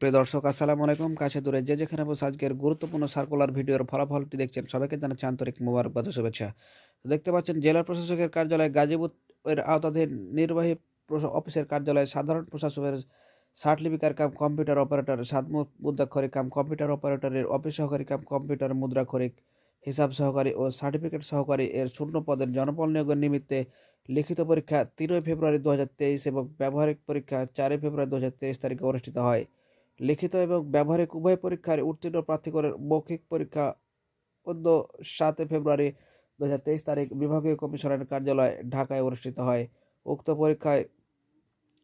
প্রিয় দর্শক, আসসালামু আলাইকুম। কাছে দূরে যে যেখানে বসে আজকের গুরুত্বপূর্ণ সার্কুলার ভিডিওর ফলাফলটি দেখছেন, সবাইকে জানাচ্ছি আন্তরিক মোবারকবাদ শুভেচ্ছা। দেখতে পাচ্ছেন, জেলা প্রশাসকের কার্যালয় গাজীপুর এর আওতাধীন নির্বাহী অফিসের কার্যালয়ে সাধারণ প্রশাসকের সার্টিফিকার কাম কম্পিউটার অপারেটর সাতমুখ মুদ্রাক্ষরিক কাম কম্পিউটার অপারেটরের অফিস সহকারী কাম কম্পিউটার মুদ্রাক্ষরিক হিসাব সহকারী ও সার্টিফিকেট সহকারী এর শূন্য পদের জনবল নিয়োগের নিমিত্তে লিখিত পরীক্ষা তিনই ফেব্রুয়ারি দু হাজার তেইশ এবং ব্যবহারিক পরীক্ষা চারই ফেব্রুয়ারি দু হাজার তেইশ তারিখে অনুষ্ঠিত হয়। লিখিত এবং ব্যবহারিক উভয় পরীক্ষার উত্তীর্ণ প্রার্থীগণের মৌখিক পরীক্ষা অন্য সাতই ফেব্রুয়ারি দু হাজার তেইশ তারিখ বিভাগীয় কমিশনারের কার্যালয় ঢাকায় অনুষ্ঠিত হয়। উক্ত পরীক্ষায়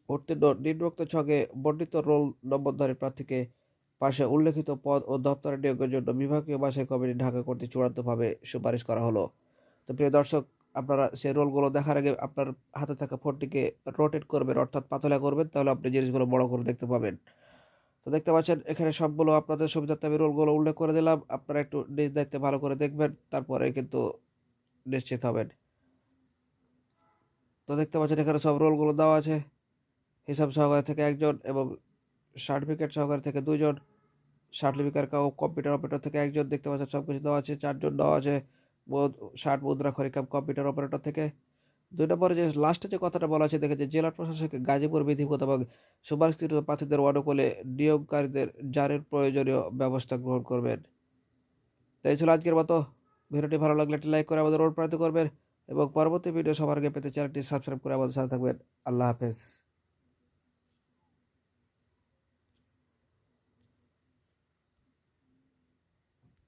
উত্তীর্ণ নিম্নোক্ত ছকে বর্ণিত রোল নম্বরধারী প্রার্থীকে পাশে উল্লেখিত পদ ও দপ্তরে নিয়োগের জন্য বিভাগীয় বাছাই কমিটি ঢাকা কর্তৃক চূড়ান্তভাবে সুপারিশ করা হলো। তো প্রিয় দর্শক, আপনারা সেই রোলগুলো দেখার আগে আপনার হাতে থাকা ফোনটিকে রোটেট করবেন, অর্থাৎ পাতলা করবেন, তাহলে আপনি জিনিসগুলো বড় করে দেখতে পাবেন। তো দেখতে পাচ্ছেন, এখানে সবগুলো আপনাদের সুবিধার্থে আমি রোলগুলো উল্লেখ করে দিলাম। আপনারা একটু নিজ দায়িত্বে ভালো করে দেখবেন, তারপরে কিন্তু নিশ্চিত হবেন। তো দেখতে পাচ্ছেন, এখানে সব রোলগুলো দেওয়া আছে। হিসাব সহকারী থেকে একজন এবং সার্টিফিকেট সহকারী থেকে দুজন সার্টিফিকেট কাউ, কম্পিউটার অপারেটর থেকে একজন। দেখতে পাচ্ছেন সব কিছু দেওয়া আছে। চারজন দেওয়া আছে। ষাট মুদ্রা খরিকাম কম্পিউটার অপারেটর থেকে। দুই নম্বরে যে লাস্টে যে কথাটা বলা আছে দেখেছে জেলা প্রশাসক গাজীপুর বিধি মোতাবেক সুপারিশকৃত প্রার্থীদের অনুকূলে নিয়োগকারীদের জারের প্রয়োজনীয় ব্যবস্থা গ্রহণ করবেন। তাই ছিল আজকের মতো। ভিডিওটি ভালো লাগলে একটি লাইক করে আমাদের অনুপ্রাণিত করবেন এবং পরবর্তী ভিডিও সবার আগে পেতে চ্যানেলটি সাবস্ক্রাইব করে আমাদের সাথে থাকবেন। আল্লাহ হাফেজ।